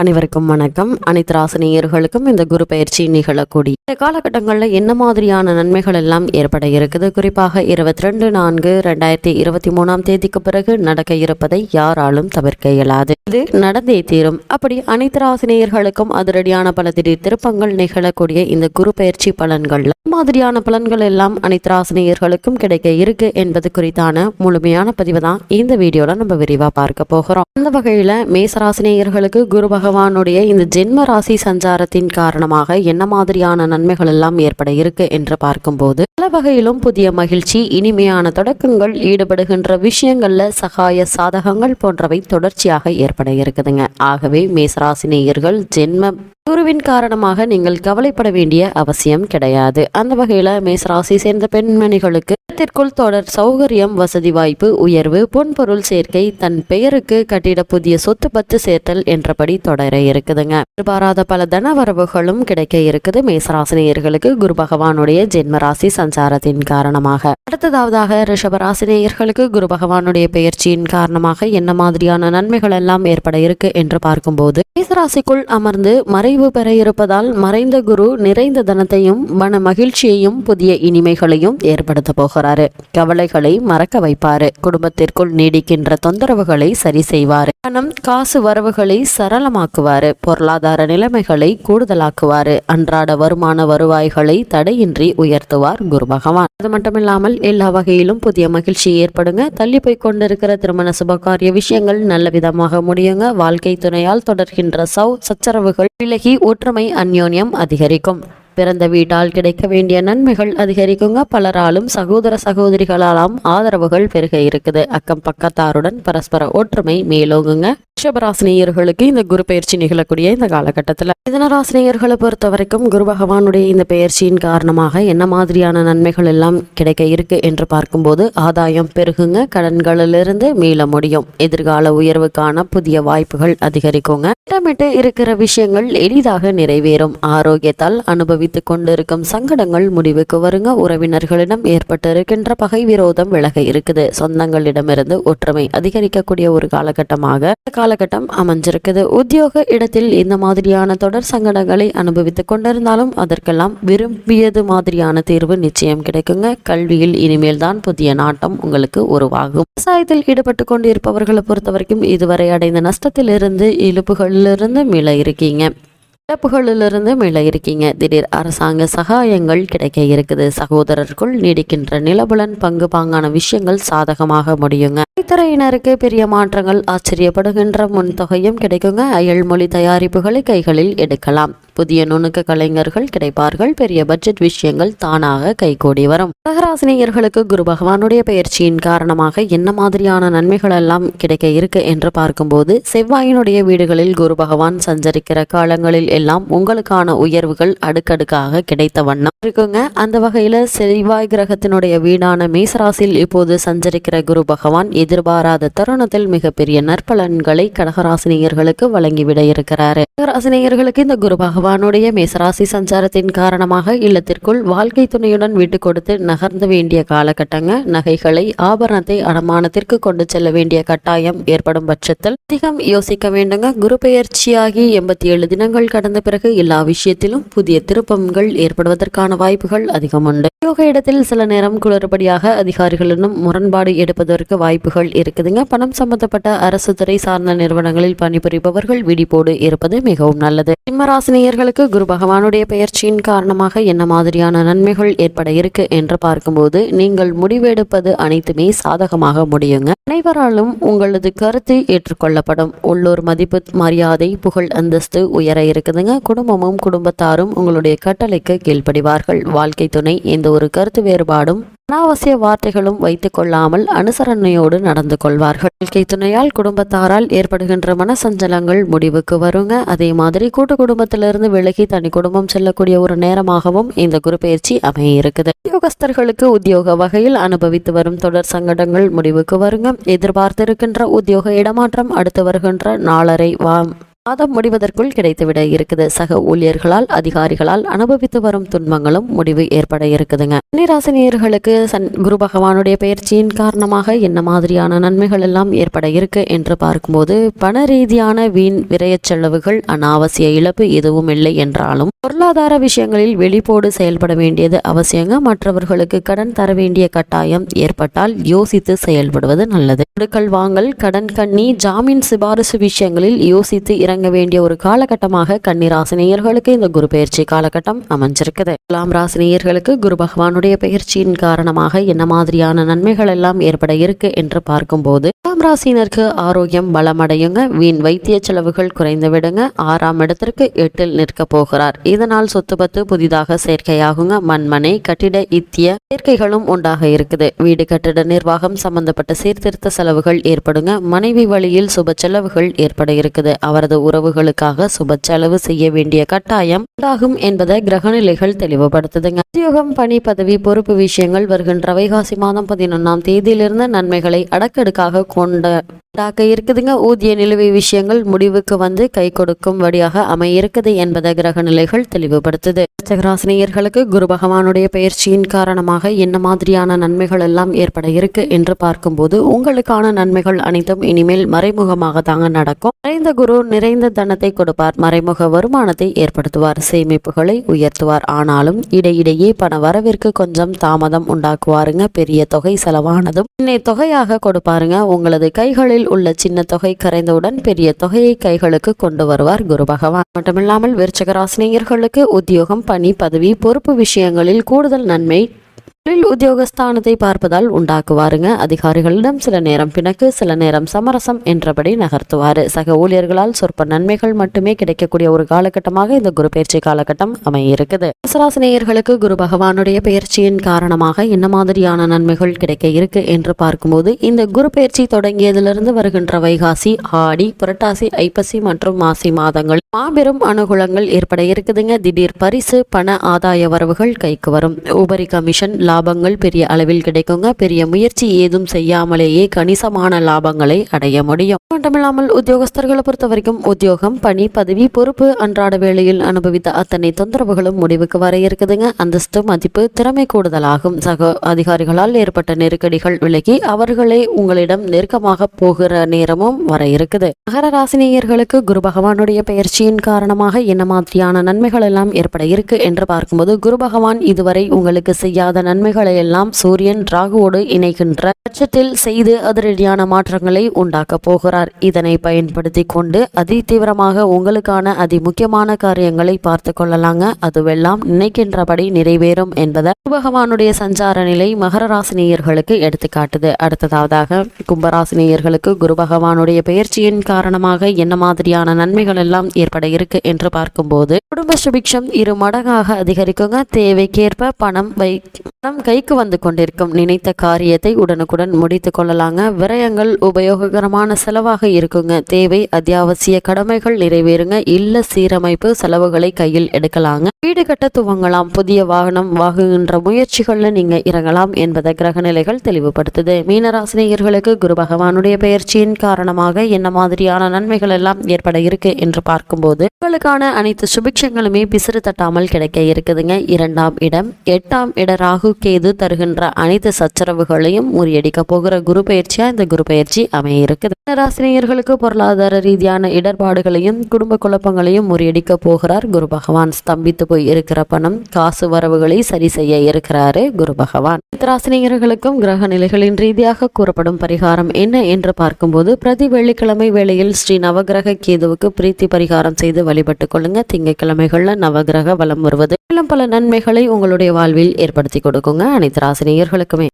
அனைவருக்கும் வணக்கம். அனைத்து ராசினியர்களுக்கும் இந்த குரு பயிற்சி நிகழக்கூடிய இந்த காலகட்டங்களில் என்ன மாதிரியான நன்மைகள் எல்லாம் ஏற்பட இருக்குது? குறிப்பாக இருபத்தி ரெண்டு நான்கு ரெண்டாயிரத்தி இருபத்தி மூணாம் தேதிக்கு பிறகு நடக்க இருப்பதை யாராலும் தவிர்க்க இயலாது. இது நடந்தே தீரும். அப்படி அனைத்து ராசினியர்களுக்கும் அதிரடியான பல திடீர் திருப்பங்கள் நிகழக்கூடிய இந்த குரு பயிற்சி பலன்கள் மாதிரியான பலன்கள் எல்லாம் அனைத்து ராசினியர்களுக்கும் கிடைக்க இருக்கு என்பது குறித்தான முழுமையான பதிவு தான் இந்த வீடியோல நம்ம விரிவா பார்க்க போகிறோம். அந்த வகையில மேசராசினியர்களுக்கு குருபக பகவானுடைய இந்த ஜென்ம ராசி சஞ்சாரத்தின் காரணமாக என்ன மாதிரியான நன்மைகள் எல்லாம் ஏற்பட இருக்கு என்று பார்க்கும்போது பல வகையிலும் புதிய மகிழ்ச்சி இனிமையான தொடக்கங்கள் ஈடுபடுகின்ற விஷயங்கள்ல சகாய சாதகங்கள் போன்றவை தொடர்ச்சியாக ஏற்பட இருக்குதுங்க. ஆகவே மேசராசினியர்கள் ஜென்ம குருவின் காரணமாக நீங்கள் கவலைப்பட வேண்டிய அவசியம் கிடையாது. அந்த வகையில மேசராசி சேர்ந்த பெண்மணிகளுக்கு இடத்திற்குள் தொடர் சௌகரியம் வசதி வாய்ப்பு உயர்வு பொன்பொருள் சேர்க்கை தன் பெயருக்கு கட்டிட புதிய சொத்து பத்து சேர்த்தல் என்றபடி தொடர் இருக்குதுங்க. எதிர்பாராத பல தன வரவுகளும் கிடைக்க இருக்குது. மேசராசினியர்களுக்கு குரு பகவானுடைய ஜென்மராசி சஞ்சாரத்தின் காரணமாக. அடுத்ததாவதாக ரிஷபராசினியர்களுக்கு குரு பகவானுடைய பெயர்ச்சியின் காரணமாக என்ன மாதிரியான நன்மைகள் எல்லாம் ஏற்பட இருக்கு என்று பார்க்கும்போது மேசராசிக்குள் அமர்ந்து மறைவு பெற இருப்பதால் மறைந்த குரு நிறைந்த தனத்தையும் மன மகிழ்ச்சியையும் புதிய இனிமைகளையும் ஏற்படுத்த போகிறாரு. கவலைகளை மறக்க வைப்பாரு. குடும்பத்திற்குள் நீடிக்கின்ற தொந்தரவுகளை சரி செய்வாரு. பணம் காசு வரவுகளை சரளமாக்குவாரு பொருளாதார நிலைமைகளை கூடுதலாக்குவார். அன்றாட வருமான வருவாய்களை தடையின்றி உயர்த்துவார் குரு பகவான் அது மட்டுமில்லாமல் எல்லா வகையிலும் புதிய மகிழ்ச்சி ஏற்படுங்க. தள்ளி போய் கொண்டிருக்கிற திருமண சுபகாரிய விஷயங்கள் நல்ல விதமாக முடியுங்க. வாழ்க்கை துணையால் தொடர்கின்ற சௌ சச்சரவுகள் விலகி ஒற்றுமை அந்யோன்யம் அதிகரிக்கும். பிறந்த வீட்டால் கிடைக்க வேண்டிய நன்மைகள் அதிகரிக்குங்க. பலராலும் சகோதர சகோதரிகளாலும் ஆதரவுகள் பெருக இருக்குது. அக்கம் பக்கத்தாருடன் பரஸ்பர ஒற்றுமை மேலோங்குங்க. ரிஷபராசினியர்களுக்கு இந்த குரு பயிற்சி நிகழக்கூடிய இந்த காலகட்டத்தில். மிதனராசினியர்களை பொறுத்த வரைக்கும் குரு பகவானுடைய இந்த பெயர்ச்சியின் காரணமாக என்ன மாதிரியான நன்மைகள் எல்லாம் கிடைக்க இருக்கு என்று பார்க்கும்போது ஆதாயம் பெருகுங்க கடன்களிலிருந்து மீள முடியும். எதிர்கால உயர்வுக்கான புதிய வாய்ப்புகள் அதிகரிக்குங்க. திட்டமிட்டு இருக்கிற விஷயங்கள் எளிதாக நிறைவேறும். ஆரோக்கியத்தால் அனுபவித்துக் கொண்டிருக்கும் சங்கடங்கள் முடிவுக்கு வருங்க. உறவினர்களிடம் ஏற்பட்டு இருக்கின்ற பகை விரோதம் விலக இருக்குது. சொந்தங்களிடமிருந்து ஒற்றுமை அதிகரிக்கக்கூடிய ஒரு காலகட்டமாக காலகட்டம் அமைஞ்சிருக்குது. உத்தியோக இடத்தில் இந்த மாதிரியான தொடர் சங்கடங்களை அனுபவித்துக் கொண்டிருந்தாலும் அதற்கெல்லாம் விரும்பியது மாதிரியான தீர்வு நிச்சயம் கிடைக்குங்க. கல்வியில் இனிமேல் தான் புதிய நாட்டம் உங்களுக்கு உருவாகும். விவசாயத்தில் ஈடுபட்டு கொண்டிருப்பவர்களை பொறுத்த வரைக்கும் இதுவரை அடைந்த நஷ்டத்திலிருந்து இழுப்புகளிலிருந்து மீள இருக்கீங்க இழப்புகளிலிருந்து மீள இருக்கீங்க திடீர் அரசாங்க சகாயங்கள் கிடைக்க இருக்குது. சகோதரருக்குள் நீடிக்கின்ற நிலபுலன் பங்கு பாங்கான விஷயங்கள் சாதகமாக முடியுங்க. திரையினருக்கு பெரிய மாற்றங்கள் ஆச்சரியப்படுகின்ற முன்தொகையும் கிடைக்குங்க. அயல்மொழி தயாரிப்புகளை கைகளில் எடுக்கலாம். புதிய நுணுக்க கலைஞர்கள் கிடைப்பார்கள். பெரிய பட்ஜெட் விஷயங்கள் தானாக கைகூடி வரும். சகராசினியர்களுக்கு குரு பகவானுடைய பயிற்சியின் காரணமாக என்ன மாதிரியான நன்மைகள் எல்லாம் கிடைக்க இருக்கு என்று பார்க்கும்போது செவ்வாயினுடைய வீடுகளில் குரு பகவான் சஞ்சரிக்கிற காலங்களில் எல்லாம் உங்களுக்கான உயர்வுகள் அடுக்கடுக்காக கிடைத்த வண்ணம். இருக்குங்க அந்த வகையில் செவ்வாய் கிரகத்தினுடைய வீடான மேசராசில் இப்போது சஞ்சரிக்கிற குரு பகவான் எதிர்பாராத தருணத்தில் மிகப்பெரிய நற்பலன்களை கடகராசினியர்களுக்கு வழங்கிவிட இருக்கிறாரு. கடகராசினியர்களுக்கு இந்த குரு பகவானுடைய மேசராசி சஞ்சாரத்தின் காரணமாக இல்லத்திற்குள் வாழ்க்கை துணையுடன் விட்டு கொடுத்து நகர்ந்து வேண்டிய காலகட்டங்க. நகைகளை ஆபரணத்தை அடமானத்திற்கு கொண்டு செல்ல வேண்டிய கட்டாயம் ஏற்படும் பட்சத்தில் அதிகம் யோசிக்க வேண்டுங்க. குரு பெயர்ச்சியாகி எண்பத்தி ஏழு தினங்கள் கடந்த பிறகு எல்லா விஷயத்திலும் புதிய திருப்பங்கள் ஏற்படுவதற்கான வாய்ப்புகள் அதிகம் உண்டு யோக இடத்தில் சில நேரம் குளறுபடியாக அதிகாரிகளிடம் முரண்பாடு எடுப்பதற்கு வாய்ப்புகள் இருக்குதுங்க. பணம் சம்பந்தப்பட்ட அரசு துறை சார்ந்த நிறுவனங்களில் பணிபுரிபவர்கள் விழிப்போடு இருப்பது மிகவும் நல்லது. சிம்மராசினியர்களுக்கு குரு பகவானுடைய பெயர்ச்சியின் காரணமாக என்ன மாதிரியான நன்மைகள் ஏற்பட இருக்கு என்று பார்க்கும்போது நீங்கள் முடிவெடுப்பது அனைத்துமே சாதகமாக முடியுங்க. அனைவராலும் உங்களது கருத்து ஏற்றுக்கொள்ளப்படும். உள்ளூர் மதிப்பு மரியாதை புகழ் அந்தஸ்து உயர இருக்குது இருக்குதுங்க குடும்பமும் குடும்பத்தாரும் உங்களுடைய கட்டளைக்கு கீழ்ப்படிவார்கள். வாழ்க்கை துணை எந்த ஒரு கருத்து வேறுபாடும் அனாவசிய வார்த்தைகளும் வைத்துக் கொள்ளாமல் அனுசரணையோடு நடந்து கொள்வார்கள். வாழ்க்கை துணையால் குடும்பத்தாரால் ஏற்படுகின்ற மனசஞ்சலங்கள் முடிவுக்கு வருங்க. அதே மாதிரி கூட்டு குடும்பத்திலிருந்து விலகி தனி குடும்பம் செல்லக்கூடிய ஒரு நேரமாகவும் இந்த குரு பயிற்சி அமைய இருக்குது உத்தியோகஸ்தர்களுக்கு உத்தியோக வகையில் அனுபவித்து வரும் தொடர் சங்கடங்கள் முடிவுக்கு வருங்க. எதிர்பார்த்திருக்கின்ற உத்தியோக இடமாற்றம் அடுத்து வருகின்ற நாளரை வா மாதம் முடிவதற்குள் கிடைத்துவிட இருக்குது. சக ஊழியர்களால் அதிகாரிகளால் அனுபவித்து வரும் துன்பங்களும் முடிவு ஏற்பட இருக்குதுங்க. கன்னிராசினியர்களுக்கு சன் குரு பகவானுடைய பயிற்சியின் காரணமாக என்ன மாதிரியான நன்மைகள் எல்லாம் ஏற்பட இருக்கு என்று பார்க்கும்போது பண ரீதியான வீண் விரயச் செலவுகள் அனாவசிய இழப்பு எதுவும் இல்லை என்றாலும் பொருளாதார விஷயங்களில் வெளிப்போடு செயல்பட வேண்டியது அவசியங்க. மற்றவர்களுக்கு கடன் தர வேண்டிய கட்டாயம் ஏற்பட்டால் யோசித்து செயல்படுவது நல்லது. கொடுக்கல் வாங்கல் கடன் கண்ணி ஜாமீன் சிபாரிசு விஷயங்களில் யோசித்து இறங்க வேண்டிய ஒரு காலகட்டமாக கன்னிராசினியர்களுக்கு இந்த குரு பயிற்சி காலகட்டம் அமைஞ்சிருக்குது. துலாம் ராசினியர்களுக்கு குரு பகவானுடைய பயிற்சியின் காரணமாக என்ன மாதிரியான நன்மைகள் எல்லாம் ஏற்பட இருக்கு என்று பார்க்கும்போது துலாம் ராசினருக்கு ஆரோக்கியம் பலமடையுங்க வீண் வைத்திய செலவுகள் குறைந்து விடுங்க ஆறாம் இடத்திற்கு எட்டில் நிற்க போகிறார். இதனால் சொத்து பத்து புதிதாக சேர்க்கையாகுங்க மண்மனை கட்டிட இத்திய சேர்க்கைகளும் உண்டாக இருக்குது. வீடு கட்டிட நிர்வாகம் சம்பந்தப்பட்ட சீர்திருத்த செலவுகள் ஏற்படுங்க மனைவி வழியில் சுப செலவுகள் ஏற்பட இருக்குது. அவரது உறவுகளுக்காக சுப செலவு செய்ய வேண்டிய கட்டாயம் உண்டாகும் என்பதை கிரகநிலைகள் தெளிவுபடுத்துதுங்க. உத்தியோகம் பணி பதவி பொறுப்பு விஷயங்கள் வருகின்ற வைகாசி மாதம் பதினொன்னாம் தேதியிலிருந்து நன்மைகளை அடக்கடுக்காக கொண்ட இருக்குதுங்க. ஊதிய நிலுவை விஷயங்கள் முடிவுக்கு வந்து கை கொடுக்கும் வழியாக அமைய இருக்குது என்பதை கிரக நிலைகள் தெளிவுபடுத்துது. சகராசினியர்களுக்கு குரு பகவானுடைய பயிற்சியின் காரணமாக என்ன மாதிரியான நன்மைகள் எல்லாம் ஏற்பட இருக்கு என்று பார்க்கும்போது உங்களுக்கான நன்மைகள் அனைத்தும் இனிமேல் மறைமுகமாக தாங்க நடக்கும். நிறைந்த குரு நிறைந்த தனத்தை கொடுப்பார். மறைமுக வருமானத்தை ஏற்படுத்துவார். சேமிப்புகளை உயர்த்துவார். ஆனாலும் இடையிடையே பண வரவிற்கு கொஞ்சம் தாமதம் உண்டாக்குவாருங்க. பெரிய தொகை செலவானதும் இன்னை தொகையாக கொடுப்பாருங்க. உங்களது கைகளில் உள்ள சின்ன தொகை கரைந்தவுடன் பெரிய தொகையை கைகளுக்கு கொண்டு வருவார் குரு பகவான். மட்டுமில்லாமல் விருச்சகராசினியர்களுக்கு உத்தியோகம் பணி பதவி பொறுப்பு விஷயங்களில் கூடுதல் நன்மை தொழில் உத்தியோகஸ்தானத்தை பார்ப்பதால் உண்டாக்குவாருங்க. அதிகாரிகளிடம் சில நேரம் பிணக்கு சில நேரம் சமரசம் என்றபடி நகர்த்துவார். சக ஊழியர்களால் சொற்ப நன்மைகள் மட்டுமே கிடைக்கக்கூடிய ஒரு காலகட்டமாக இந்த குரு பயிற்சி காலகட்டம் அமையிருக்குது. இருக்குது குரு பகவானுடைய பயிற்சியின் காரணமாக என்ன மாதிரியான நன்மைகள் கிடைக்க இருக்கு என்று பார்க்கும்போது இந்த குரு பயிற்சி தொடங்கியதிலிருந்து வருகின்ற வைகாசி ஆடி புரட்டாசி ஐப்பசி மற்றும் மாசி மாதங்கள் மாபெரும் அனுகூலங்கள் ஏற்பட இருக்குதுங்க. திடீர் பரிசு பண ஆதாய வரவுகள் கைக்கு வரும். உபரி கமிஷன் லாபங்கள் பெரிய அளவில் கிடைக்குங்க. பெரிய முயற்சி ஏதும் செய்யாமலேயே கணிசமான லாபங்களை அடைய முடியும். மட்டுமில்லாமல் உத்தியோகஸ்தர்களை பொறுத்த வரைக்கும் உத்தியோகம் பணி பதவி பொறுப்பு அன்றாட வேளையில் அனுபவித்த அத்தனை தொந்தரவுகளும் முடிவுக்கு வர இருக்குதுங்க. அந்தஸ்து மதிப்பு திறமை கூடுதலாகும். சக அதிகாரிகளால் ஏற்பட்ட நெருக்கடிகள் விலகி அவர்களே உங்களிடம் நெருக்கமாக போகிற நேரமும் வர இருக்குது. மகர ராசினியர்களுக்கு குரு பகவானுடைய பயிற்சியின் காரணமாக என்ன மாதிரியான நன்மைகள் எல்லாம் ஏற்பட இருக்கு என்று பார்க்கும்போது குரு பகவான் இதுவரை உங்களுக்கு செய்யாத நன்மை நன்மைகளை எல்லாம் சூரியன் ராகுவோடு இணைகின்ற பட்சத்தில் செய்து அதிரடியான மாற்றங்களை உண்டாக்கப் போகிறார். இதனை பயன்படுத்தி கொண்டு அதி தீவிரமாக உங்களுக்கான அதி முக்கியமான காரியங்களை பார்த்து கொள்ளலாங்க. அதுவெல்லாம் நினைக்கின்றபடி நிறைவேறும் என்பதை பகவானுடைய சஞ்சார நிலை மகர ராசினியர்களுக்கு எடுத்துக்காட்டுது. அடுத்ததாவதாக கும்பராசினியர்களுக்கு குரு பகவானுடைய பெயர்ச்சியின் காரணமாக என்ன மாதிரியான நன்மைகள் எல்லாம் ஏற்பட இருக்கு என்று பார்க்கும்போது குடும்ப சுபிக்ஷம் இரு மடங்காக அதிகரிக்குங்க. தேவைக்கேற்ப பணம் வை பணம் கைக்கு வந்து கொண்டிருக்கும். நினைத்த காரியத்தை உடனுக்குடன் முடித்து கொள்ளலாங்க. விரயங்கள் உபயோககரமான செலவாக இருக்குங்க. தேவை அத்தியாவசிய கடமைகள் நிறைவேறுங்க. இல்ல சீரமைப்பு செலவுகளை கையில் எடுக்கலாங்க. வீடு கட்ட துவங்கலாம். புதிய வாகனம் வாங்குகின்ற முயற்சிகள்ல நீங்க இறங்கலாம் என்பதை கிரகநிலைகள் தெளிவுபடுத்துது. மீனராசினியர்களுக்கு குரு பகவானுடைய பெயர்ச்சியின் காரணமாக என்ன மாதிரியான நன்மைகள் எல்லாம் ஏற்பட இருக்கு என்று பார்க்கும்போது உங்களுக்கான அனைத்து சுபிக்ஷங்களுமே பிசிறு தட்டாமல் கிடைக்க இருக்குதுங்க. இரண்டாம் இடம் எட்டாம் இட ராகு கேது தருகின்ற அனைத்து சச்சரவுகளையும் முறியடிக்க போகிற குரு பயிற்சியாக இந்த குரு பயிற்சி அமைய இருக்குது ராசினியர்களுக்கு பொருளாதார ரீதியான இடர்பாடுகளையும் குடும்ப குழப்பங்களையும் முறியடிக்க போகிறார் குரு பகவான். ஸ்தம்பித்து போய் இருக்கிற பணம் காசு வரவுகளை சரி செய்ய இருக்கிறாரு குரு பகவான். ராசினியர்களுக்கும் கிரக நிலைகளின் ரீதியாக கூறப்படும் பரிகாரம் என்ன என்று பார்க்கும்போது பிரதி வெள்ளிக்கிழமை வேளையில் ஸ்ரீ நவகிரக கேதுவுக்கு பிரீத்தி பரிகாரம் செய்து வழிபட்டுக் கொள்ளுங்க. திங்கக்கிழமைகள்ல நவகிரக வலம் வருவது. மேலும் பல நன்மைகளை உங்களுடைய வாழ்வில் ஏற்படுத்தி கொடுக்குங்க. அனைத்து ராசினியர்களுக்குமே.